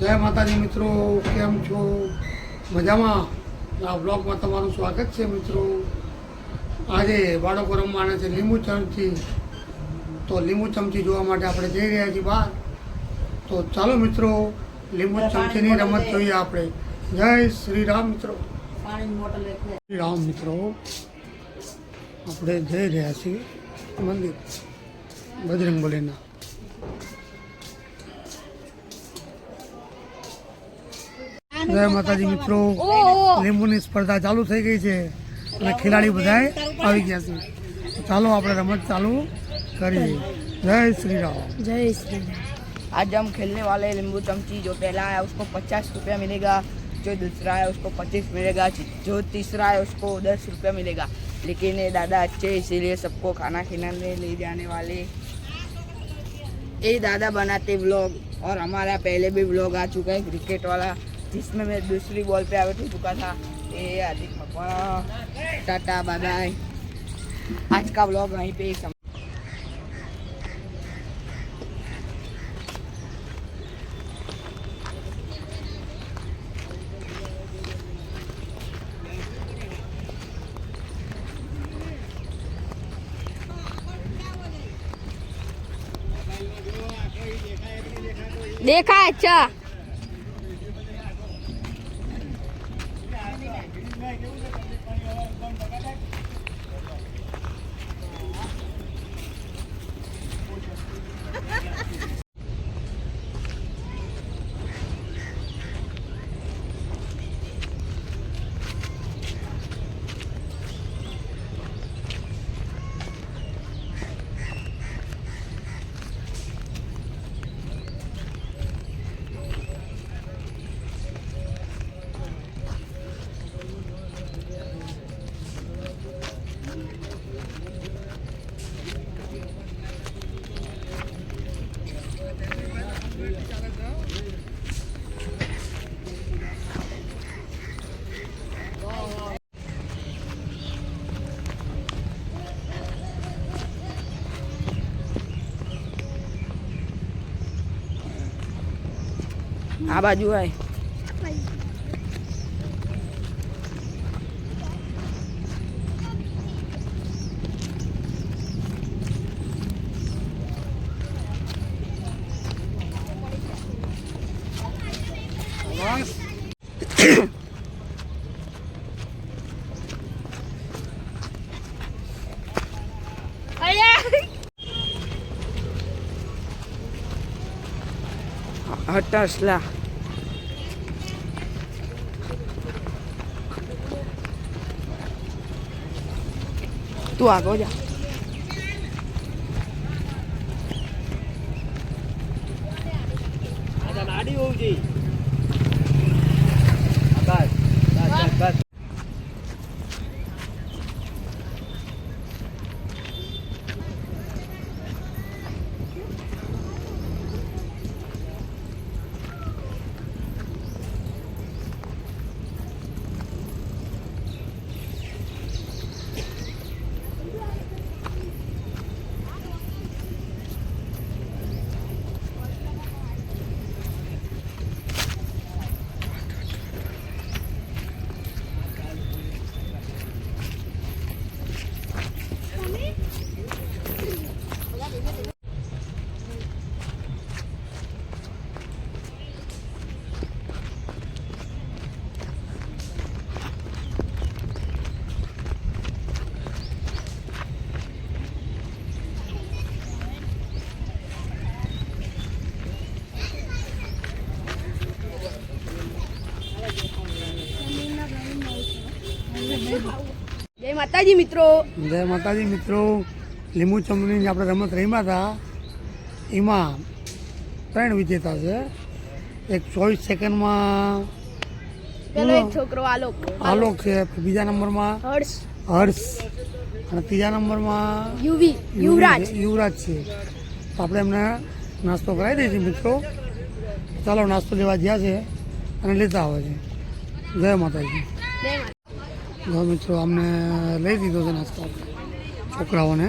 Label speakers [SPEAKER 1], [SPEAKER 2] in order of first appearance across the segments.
[SPEAKER 1] જય માતાજી મિત્રો કેમ છો? મજામાં? આ બ્લોગમાં તમારું સ્વાગત છે મિત્રો. આજે બાળકો રમવાના છે લીંબુ ચમચી. તો લીંબુ ચમચી જોવા માટે આપણે જઈ રહ્યા છીએ બહાર. તો ચાલો મિત્રો લીંબુ ચમચીની રમત જોઈએ આપણે. જય શ્રી રામ મિત્રો. શ્રી રામ મિત્રો. આપણે જઈ રહ્યા છીએ મંદિર. બજરંગ જય માતાજી મિત્રો લીંબુની સ્પર્ધા ચાલુ થઈ ગઈ છે અને ખેલાડી બધાએ આવી ગયા છે તો ચાલો આપણે રમત ચાલુ કરીએ જય શ્રી રામ
[SPEAKER 2] જય શ્રી રામ
[SPEAKER 3] आज हम खेलने वाले हैं नींबू चमची जो पहला है उसको पचास रुपया मिलेगा जो दूसरा है उसको पच्चीस मिलेगा जो तीसरा है उसको दस रुपया मिलेगा लेकिन ये दादा अच्छे हैं, इसीलिए सबको खाना खिलाने ले जाने वाले ये दादा बनाते व्लॉग और हमारा पहले भी व्लॉग आ चुका है क्रिकेट वाला जिसमें मैं दूसरी बॉल पे आउट हो चुका था। ये हार्दिक टाटा बाय बाय आज का ब्लॉग वहीं पे सम-
[SPEAKER 2] देखा अच्छा। થાય કેવું છે?
[SPEAKER 3] પાણી હવા ઉત્પન્ન ટકા આ બાજુ હોય હટસલા તું આગળ જા
[SPEAKER 2] જય માતાજી મિત્રો.
[SPEAKER 1] જય માતાજી મિત્રો. લીંબુ ચમની આપણે રમત રમ્યા હતા એમાં ત્રણ વિજેતા છે. એક ચોવીસ સેકન્ડમાં
[SPEAKER 2] છોકરો આલોક.
[SPEAKER 1] આલોક છે બીજા નંબરમાં
[SPEAKER 2] હર્ષ.
[SPEAKER 1] હર્ષ. અને ત્રીજા નંબરમાં
[SPEAKER 2] યુવી યુવરાજ.
[SPEAKER 1] યુવરાજ છે. તો આપણે એમને નાસ્તો કરાવી દઈશું મિત્રો. ચાલો નાસ્તો લેવા ગયા છે અને લેતા આવે છે. જય માતાજી.
[SPEAKER 2] જય માતા
[SPEAKER 1] જો મિત્રો અમને લઈ દીધો છે નાસ્તો છોકરાઓને.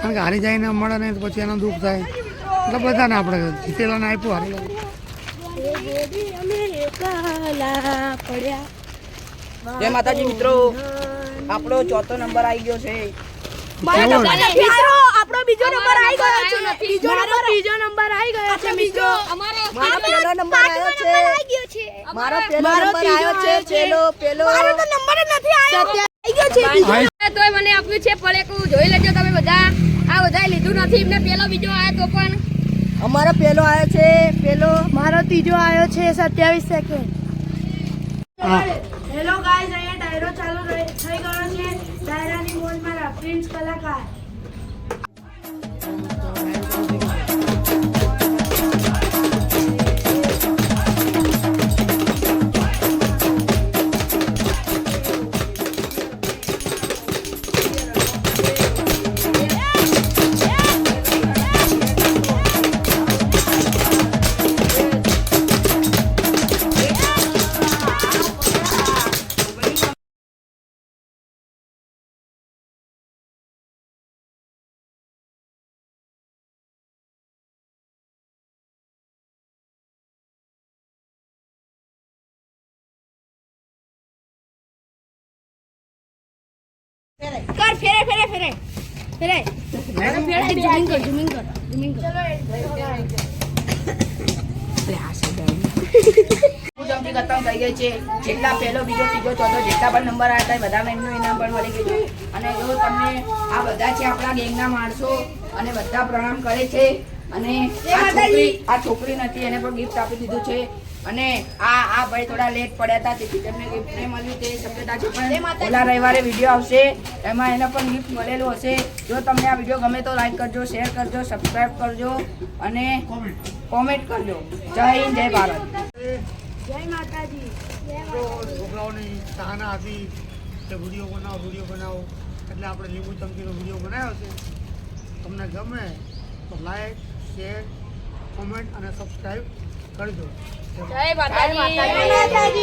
[SPEAKER 1] કારણ કે હારી જાય ને મળે નહીં તો પછી એનું દુઃખ થાય. એટલે બધાને આપણે જીતેલાને આપ્યું હારી.
[SPEAKER 3] જય માતાજી મિત્રો. આપણો ચોથો નંબર આવી ગયો છે.
[SPEAKER 2] આપણો બીજો નંબર આવી ગયો છે. બીજો નંબર બીજો નંબર આવી ગયો છે બીજો અમારો
[SPEAKER 3] મારો પહેલો નંબર આવ્યો છે. મારો પહેલો નંબર આવ્યો છે પેલો પેલો.
[SPEAKER 2] તોય મને આપ્યું છે પડેકું જોઈ લેજો તમે બધા. આ બધા લીધું નથી એમને પેલો બીજો આવ્યો તો પણ.
[SPEAKER 3] અમારો પેલો આવ્યો છે પેલો
[SPEAKER 2] મારો ત્રીજો આવ્યો છે સત્યાવીસ સેકન્ડ
[SPEAKER 4] હેલો ગાઈઝ અહીંયા ડાયરો ચાલુ થઈ ગયો છે. ડાયરાની મોજ પ્રિન્સ કલાકાર.
[SPEAKER 2] કર ફેરે ફેરે ફેરે. ફેરે. ફેરે ઝૂમિંગ કર ઝૂમિંગ કર ઝૂમિંગ કર.
[SPEAKER 3] ચમચી ખતમ થઈ ગઈ છે જેટલા પહેલો બીજો ત્રીજો ચોથો જેટલા પણ નંબર આવ્યા હતા બધામાં એમનું ઇનામ પણ મળી ગયું અને જો તમને આ બધા છે આપણા ગેંગના માણસો અને બધા પ્રણામ કરે છે. અને આ છોકરી આ છોકરી નથી એને પણ ગિફ્ટ આપી દીધું છે. અને આ આ ભાઈ થોડા લેટ પડ્યા હતા તેથી તેમને ગિફ્ટ નહીં મળ્યું. તે શક્યતા છે પણ ઓલા રવિવારે વીડિયો આવશે. એમાં એને પણ ગિફ્ટ મળેલું હશે. જો તમને આ વીડિયો ગમે તો લાઈક કરજો શેર કરજો સબસ્ક્રાઈબ કરજો અને કોમેન્ટ કરજો. જય હિન્દ જય ભારત.
[SPEAKER 4] જય માતાજી.
[SPEAKER 1] છોકરાઓની ચાહના કે વીડિયો બનાવો વીડિયો બનાવો. એટલે આપણે લીંબુ ચમકીનો વીડિયો બનાવ્યો છે. તમને ગમે તો લાઈક શેર કોમેન્ટ અને સબસ્ક્રાઈબ કરજો.
[SPEAKER 2] જય માતાજી.